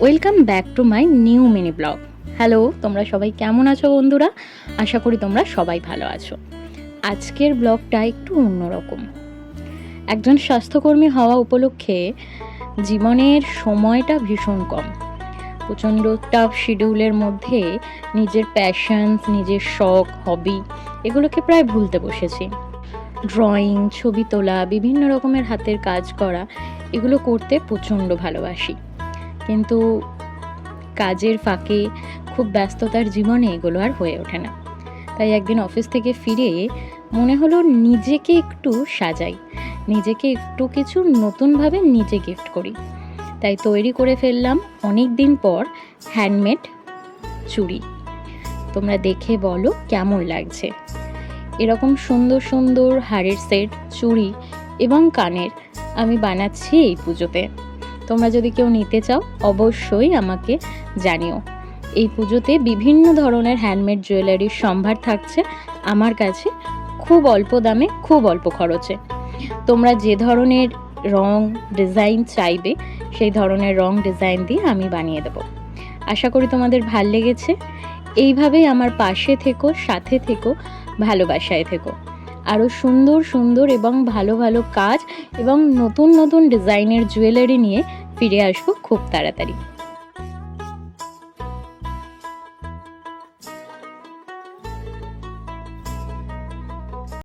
Welcome back to my new mini vlog. Hello, তোমরা সবাই কেমন আছো বন্ধুরা? আশা করি তোমরা সবাই ভালো আছো। আজকের ব্লগটা একটু অন্যরকম। একজন স্বাস্থ্যকর্মী হওয়া উপলক্ষে জীবনের সময়টা ভীষণ কম। প্রচণ্ড টাফ শিডিউলের মধ্যে নিজের প্যাশনস নিজের শখ হবি এগুলোকে প্রায় ভুলতে বসেছি। ড্রয়িং ছবি তোলা, বিভিন্ন রকমের হাতের কাজ করা এগুলো করতে প্রচণ্ড ভালোবাসি। কিন্তু কাজের ফাঁকে খুব ব্যস্ততার জীবনে এগুলো আর হয়ে ওঠে না। তাই একদিন অফিস থেকে ফিরে মনে হলো নিজেকে একটু সাজাই, নিজেকে একটু কিছু নতুনভাবে নিজে গিফট করি। তাই তৈরি করে ফেললাম অনেক দিন পর হ্যান্ডমেড চুড়ি। তোমরা দেখে বলো কেমন লাগছে। এরকম সুন্দর সুন্দর হাড়ের সেট চুড়ি এবং কানের আমি বানাচ্ছি এই পুজোতে। তোমরা যদি কেউ নিতে চাও, অবশ্যই আমাকে জানিও। এই পুজোতে বিভিন্ন ধরনের হ্যান্ডমেড জুয়েলারির সম্ভার থাকছে আমার কাছে, খুব অল্প দামে, খুব অল্প খরচে। তোমরা যে ধরনের রং ডিজাইন চাইবে, সেই ধরনের রং ডিজাইন দিয়ে আমি বানিয়ে দেবো। আশা করি তোমাদের ভালো লেগেছে। এইভাবেই আমার পাশে থেকো, সাথে থেকো, ভালোবাসায় থেকো। আরও সুন্দর সুন্দর এবং ভালো ভালো কাজ এবং নতুন নতুন ডিজাইনের জুয়েলারি নিয়ে ফিরে আসব খুব তাড়াতাড়ি।